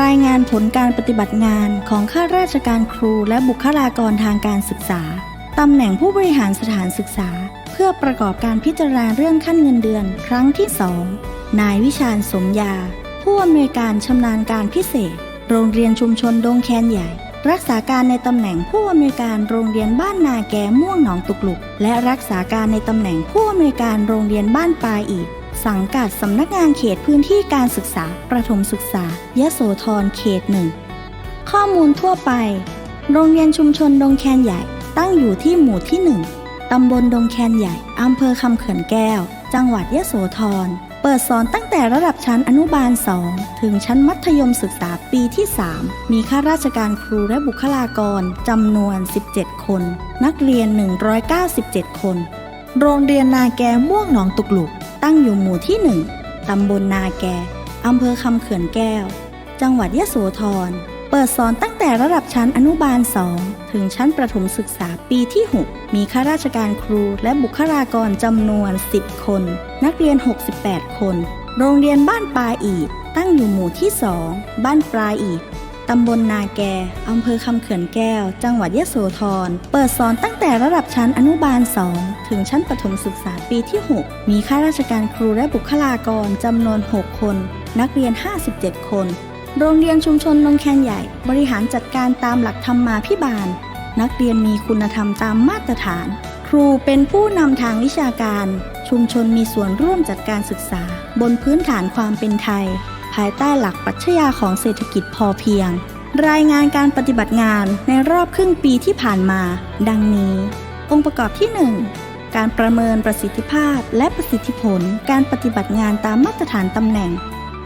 รายงานผลการปฏิบัติงานของข้าราชการครูและบุคลากรทางการศึกษา ตำแหน่งผู้บริหารสถานศึกษา เพื่อประกอบการพิจารณาเรื่องขั้นเงินเดือนครั้งที่2นายวิชาญสมยา ผู้อำนวยการชำนาญการพิเศษ โรงเรียนชุมชนดงแคนใหญ่ รักษาการในตำแหน่งผู้อำนวยการโรงเรียนบ้านนาแกม่วงหนองตุกลุก และรักษาการในตำแหน่งผู้อำนวยการโรงเรียนบ้านปลายอีก สังกัดสำนักงานเขตพื้นที่การศึกษาประถมศึกษายะโสธรเขตหนึ่งข้อมูลทั่วไป โรงเรียนชุมชนดงแคนใหญ่ตั้งอยู่ที่หมู่ที่1ตำบลดงแคนใหญ่อำเภอคำเขื่อนแก้ว จังหวัดยะโสธร เปิดสอนตั้งแต่ระดับชั้นอนุบาล 2 ถึงชั้นมัธยมศึกษาปีที่ 3 มีข้าราชการครูและบุคลากรจำนวน 17 คน นักเรียน 197 คน โรงเรียนนาแกม่วงหนองตุกลุก ตั้งอยู่หมู่ที่ 1 ตำบลนาแกอำเภอคำเขื่อนแก้ว จังหวัดยะโสธร เปิดสอนตั้งแต่ระดับชั้นอนุบาล 2 ถึงชั้นประถมศึกษาปีที่ 6 มีข้าราชการครูและบุคลากรจำนวน 10 คน นักเรียน 68 คน โรงเรียนบ้านปลาอีดตั้งอยู่หมู่ที่ 2 บ้านปลาอีด ตำบลนาแก อำเภอคำเขื่อนแก้ว จังหวัดยะโสธร เปิดสอนตั้งแต่ระดับชั้นอนุบาล 2 ถึงชั้นประถมศึกษาปีที่ 6 มีข้าราชการครูและบุคลากรจำนวน 6 คน นักเรียน 57 คน โรงเรียนชุมชนนงแคนใหญ่ บริหารจัดการตามหลักธรรมมาภิบาล นักเรียนมีคุณธรรมตามมาตรฐาน ครูเป็นผู้นำทางวิชาการ ชุมชนมีส่วนร่วมจัดการศึกษา บนพื้นฐานความเป็นไทยายใต้หลักปรัชญาของเศรษฐกิจพอเพียง รายงานการปฏิบัติงานในรอบครึ่งปีที่ผ่านมา ดังนี้ องค์ประกอบที่ 1 การประเมินประสิทธิภาพและประสิทธิผลการปฏิบัติงานตามมาตรฐานตำแหน่ง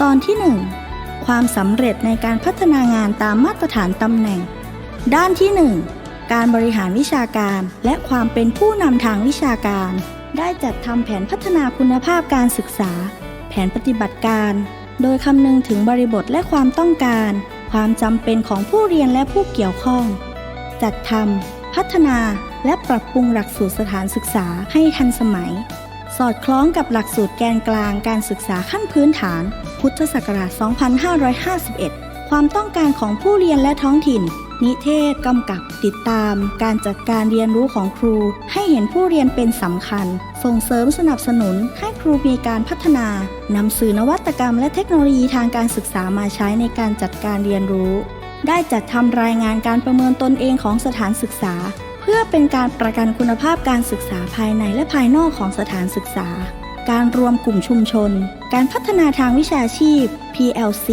ตอนที่ 1 ความสำเร็จในการพัฒนางานตามมาตรฐานตำแหน่ง ด้านที่ 1 การบริหารวิชาการและความเป็นผู้นำทางวิชาการได้จัดทำแผนพัฒนาคุณภาพการศึกษา แผนปฏิบัติการ โดยคำนึงถึงบริบทและความต้องการ ความจำเป็นของผู้เรียนและผู้เกี่ยวข้อง จัดทำพัฒนาและปรับปรุงหลักสูตรสถานศึกษาให้ทันสมัย สอดคล้องกับหลักสูตรแกนกลางการศึกษาขั้นพื้นฐาน พุทธศักราช 2551 ความต้องการของผู้เรียนและท้องถิ่น นิเทศกำกับติดตาม การจัดการเรียนรู้ของครู ให้เห็นผู้เรียนเป็นสำคัญ ส่งเสริมสนับสนุนให้ครูมีการพัฒนานำสื่อนวัตกรรมและเทคโนโลยีทางการศึกษามาใช้ในการจัดการเรียนรู้ ได้จัดทำรายงานการประเมินตนเองของสถานศึกษา เพื่อเป็นการประกันคุณภาพการศึกษาภายในและภายนอกของสถานศึกษา การรวมกลุ่มชุมชน การพัฒนาทางวิชาชีพ PLC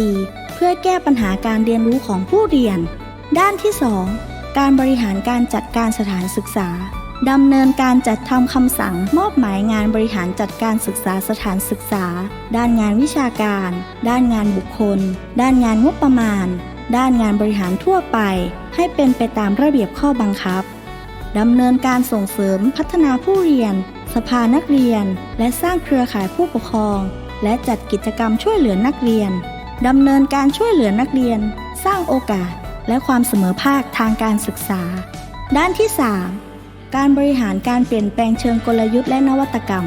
เพื่อแก้ปัญหาการเรียนรู้ของผู้เรียน ด้านที่ 2 การบริหารการจัดการสถานศึกษาดำเนินการจัดทำคำสั่งมอบหมายงานบริหารจัดการศึกษาสถานศึกษา ด้านงานวิชาการ ด้านงานบุคคล ด้านงานงบประมาณ ด้านงานบริหารทั่วไป ให้เป็นไปตามระเบียบข้อบังคับดำเนินการส่งเสริมพัฒนาผู้เรียน สภานักเรียน และสร้างเครือข่ายผู้ปกครอง และจัดกิจกรรมช่วยเหลือนักเรียนดำเนินการช่วยเหลือนักเรียน สร้างโอกาส และความเสมอภาคทางการศึกษา ด้านที่ 3 การบริหารการเปลี่ยนแปลงเชิงกลยุทธ์และนวัตกรรม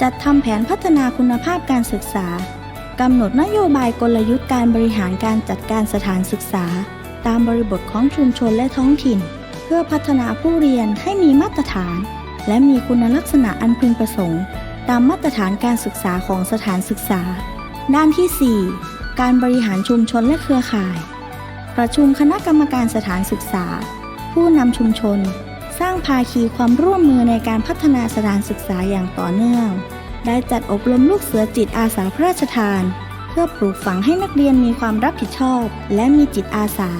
จัดทำแผนพัฒนาคุณภาพการศึกษากำหนดนโยบายกลยุทธ์การบริหารการจัดการสถานศึกษา ตามบริบทของชุมชนและท้องถิ่น เพื่อพัฒนาผู้เรียนให้มีมาตรฐาน และมีคุณลักษณะอันพึงประสงค์ ตามมาตรฐานการศึกษาของสถานศึกษา ด้านที่ 4 การบริหารชุมชนและเครือข่าย ประชุมคณะกรรมการสถานศึกษา ผู้นำชุมชน สร้างภาคีความร่วมมือในการพัฒนาสถานศึกษาอย่างต่อเนื่อง ได้จัดอบรมลูกเสือจิตอาสาพระราชทาน เพื่อปลูกฝังให้นักเรียนมีความรับผิดชอบ และมีจิตอาสา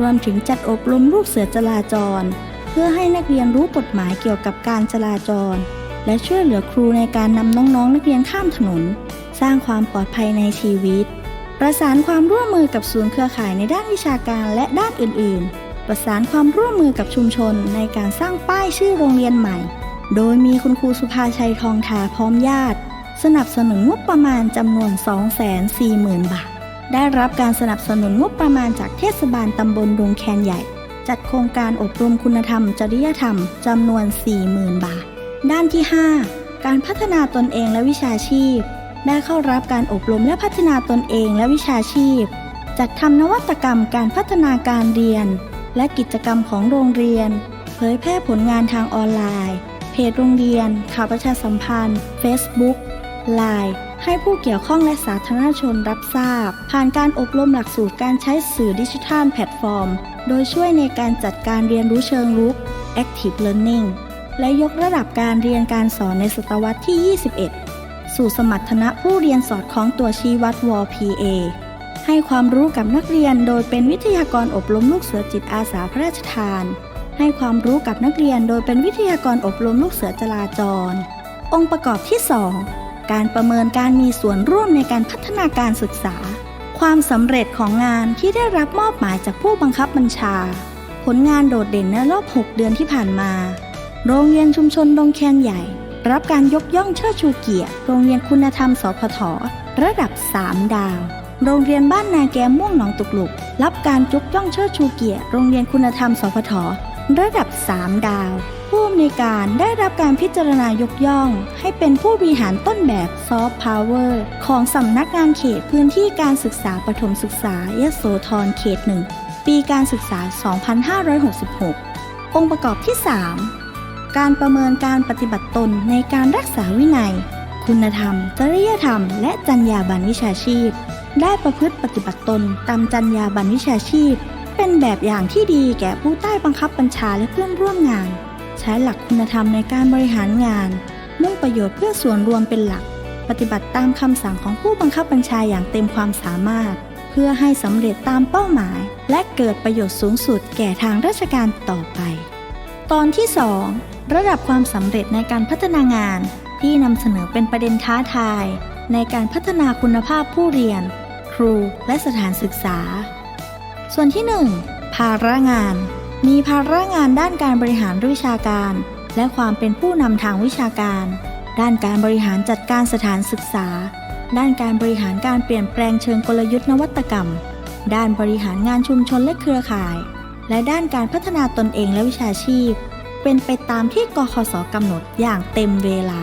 รวมถึงจัดอบรมลูกเสือจราจร เพื่อให้นักเรียนรู้กฎหมายเกี่ยวกับการจราจร และช่วยเหลือครูในการนำน้องๆ นักเรียนข้ามถนน สร้างความปลอดภัยในชีวิต ประสานความร่วมมือกับศูนย์เครือข่ายในด้านวิชาการและด้านอื่น ๆ ประสานความร่วมมือกับชุมชนในการสร้างป้ายชื่อโรงเรียนใหม่ โดยมีคุณครูสุภาชัยทองทาพร้อมญาติ สนับสนุนงบประมาณจำนวน 240,000 บาท ได้รับการสนับสนุนงบประมาณจากเทศบาลตำบลดงแคนใหญ่ จัดโครงการอบรมคุณธรรม จริยธรรมจำนวน 40,000 บาท ด้านที่ 5 การพัฒนาตนเองและวิชาชีพ ได้เข้ารับการอบรมและพัฒนาตนเองและวิชาชีพ จัดทำนวัตกรรมการพัฒนาการเรียน และกิจกรรมของโรงเรียน เผยแพร่ผลงานทางออนไลน์ เพจโรงเรียน ข่าวประชาสัมพันธ์ Facebook Line ให้ผู้เกี่ยวข้องและสาธารณชนรับทราบ ผ่านการอบรมหลักสูตรการใช้สื่อดิจิทัลแพลตฟอร์ม โดยช่วยในการจัดการเรียนรู้เชิงรุก Active Learning และยกระดับการเรียนการสอนในศตวรรษที่ 21 สู่สมรรถนะผู้เรียนสอดคล้องตัวชี้วัดว PA ให้ความรู้กับนักเรียนโดยเป็นวิทยากรอบรมลูกเสือจิตอาสาพระราชทาน ให้ความรู้กับนักเรียนโดยเป็นวิทยากรอบรมลูกเสือจราจร องค์ประกอบที่ 2 การประเมินการมีส่วนร่วมในการพัฒนาการศึกษา ความสำเร็จของงานที่ได้รับมอบหมายจากผู้บังคับบัญชา ผลงานโดดเด่นในรอบ 6 เดือนที่ผ่านมา โรงเรียนชุมชนดงแคนใหญ่ รับการยกย่องเชิดชูเกียรติ โรงเรียนคุณธรรม สพท ระดับ 3 ดาว โรงเรียนบ้านนาแกม่วงหนองตุกลุก รับการยกย่องเชิดชูเกียรติ โรงเรียนคุณธรรม สพท ระดับ 3 ดาว ผู้อำนวยการได้รับการพิจารณายกย่อง ให้เป็นผู้บริหารต้นแบบซอฟต์พาวเวอร์ของสำนักงานเขตพื้นที่การศึกษาปฐมศึกษายโสธรเขตหนึ่งปีการศึกษา 2566 องค์ประกอบที่ 3 การประเมินการปฏิบัติตนในการรักษาวินัย คุณธรรม จริยธรรม และจรรยาบรรณวิชาชีพ ได้ประพฤติปฏิบัติตนตามจรรยาบรรณวิชาชีพ เป็นแบบอย่างที่ดีแก่ผู้ใต้บังคับบัญชาและเพื่อนร่วมงาน ใช้หลักคุณธรรมในการบริหารงาน มุ่งประโยชน์เพื่อส่วนรวมเป็นหลัก ปฏิบัติตามคำสั่งของผู้บังคับบัญชาอย่างเต็มความสามารถ เพื่อให้สำเร็จตามเป้าหมาย และเกิดประโยชน์สูงสุดแก่ทางราชการต่อไป ตอนที่ 2 ระดับความสำเร็จในการพัฒนางาน ที่นำเสนอเป็นประเด็นท้าทาย ในการพัฒนาคุณภาพผู้เรียน ครูและสถานศึกษา ส่วนที่ 1 ภาระงาน มีภาระงานด้านการบริหารวิชาการ และความเป็นผู้นำทางวิชาการ ด้านการบริหารจัดการสถานศึกษา ด้านการบริหารการเปลี่ยนแปลงเชิงกลยุทธ์นวัตกรรม ด้านบริหารงานชุมชนและเครือข่าย และด้านการพัฒนาตนเองและวิชาชีพ เป็นไปตามที่กคสกำหนดอย่างเต็มเวลา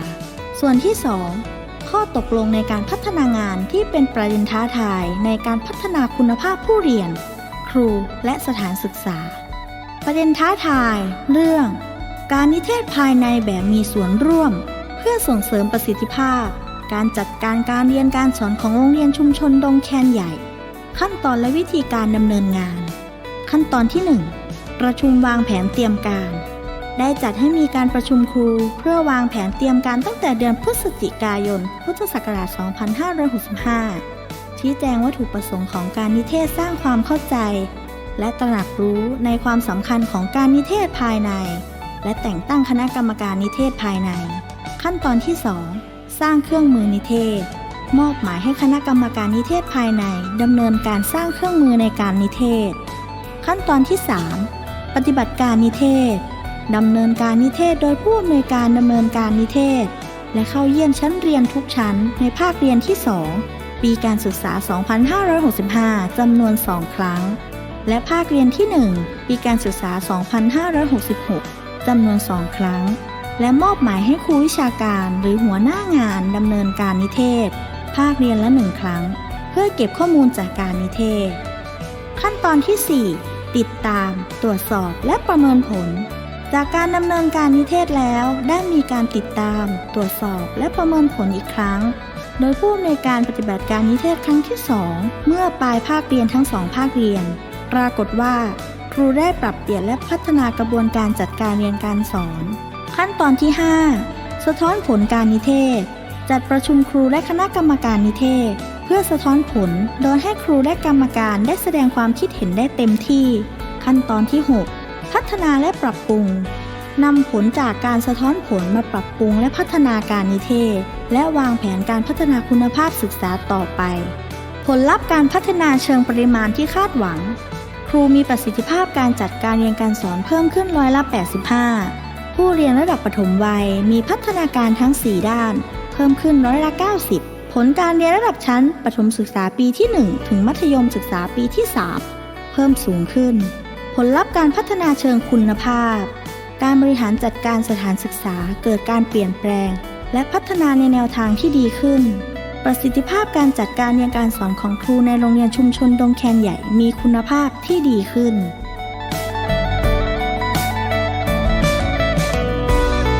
ส่วนที่ 2 ข้อตกลงในการพัฒนางานที่เป็นประเด็นท้าทายในการพัฒนาคุณภาพผู้เรียน ครูและสถานศึกษา ประเด็นท้าทาย เรื่อง การนิเทศภายในแบบมีส่วนร่วม เพื่อส่งเสริมประสิทธิภาพ การจัดการการเรียนการสอนของโรงเรียนชุมชนดงแคนใหญ่ ขั้นตอนและวิธีการดำเนินงาน ขั้นตอนที่ 1 ประชุมวางแผนเตรียมการ ได้จัดให้มีการประชุมครูเพื่อวางแผนเตรียมการตั้งแต่เดือนพฤศจิกายน พุทธศักราช 2565 ชี้แจงวัตถุประสงค์ของการนิเทศสร้างความเข้าใจ และตระหนักรู้ในความสำคัญของการนิเทศภายใน และแต่งตั้งคณะกรรมการนิเทศภายใน ขั้นตอนที่ 2 สร้างเครื่องมือนิเทศมอบหมายให้คณะกรรมการนิเทศภายในดำเนินการสร้างเครื่องมือในการนิเทศ ขั้นตอนที่ 3 ปฏิบัติการนิเทศดำเนินการนิเทศโดยผู้อำนวยการดำเนินการนิเทศ และเข้าเยี่ยมชั้นเรียนทุกชั้นในภาคเรียนที่ 2 ปีการศึกษา 2565 จำนวน 2 ครั้ง และภาคเรียนที่ 1 ปีการศึกษา 2566 จำนวน 2 ครั้ง และมอบหมายให้ครูวิชาการหรือหัวหน้างานดำเนินการนิเทศ ภาคเรียนละหนึ่งครั้ง เพื่อเก็บข้อมูลจากการนิเทศ ขั้นตอนที่ 4 ติดตาม ตรวจสอบและประเมินผล จากการดำเนินการนิเทศแล้วได้มีการติดตาม ตรวจสอบและประเมินผลอีกครั้ง โดยผู้อำนวยการปฏิบัติการนิเทศครั้งที่ 2 เมื่อปลายภาคเรียนทั้งสองภาคเรียน ปรากฏว่า ครูได้ปรับเปลี่ยนและพัฒนากระบวนการจัดการเรียนการสอน ขั้นตอนที่ 5 สะท้อนผลการนิเทศ จัดประชุมครูและคณะกรรมการนิเทศ พื่อสะท้อนผล โดยให้ครูและกรรมการได้แสดงความคิดเห็นได้เต็มที่ ขั้นตอนที่ 6 พัฒนาและปรับปรุงนำผลจากการสะท้อนผลมาปรับปรุงและพัฒนาการนิเทศ และวางแผนการพัฒนาคุณภาพศึกษาต่อไป ผลลัพธ์การพัฒนาเชิงปริมาณที่คาดหวัง ครูมีประสิทธิภาพการจัดการเรียนการสอนเพิ่มขึ้นร้อยละ85 ผู้เรียนระดับปฐมวัยมีพัฒนาการทั้ง 4 ด้าน เพิ่มขึ้นร้อยละ90 ผลการเรียนระดับชั้นปฐมศึกษาปีที่ 1 ถึงมัธยมศึกษาปีที่ 3 เพิ่มสูงขึ้น ผลลัพธ์การพัฒนาเชิงคุณภาพ การบริหารจัดการสถานศึกษาเกิดการเปลี่ยนแปลง และพัฒนาในแนวทางที่ดีขึ้น ประสิทธิภาพการจัดการเรียนการสอนของครูในโรงเรียนชุมชนดงแคนใหญ่มีคุณภาพที่ดีขึ้น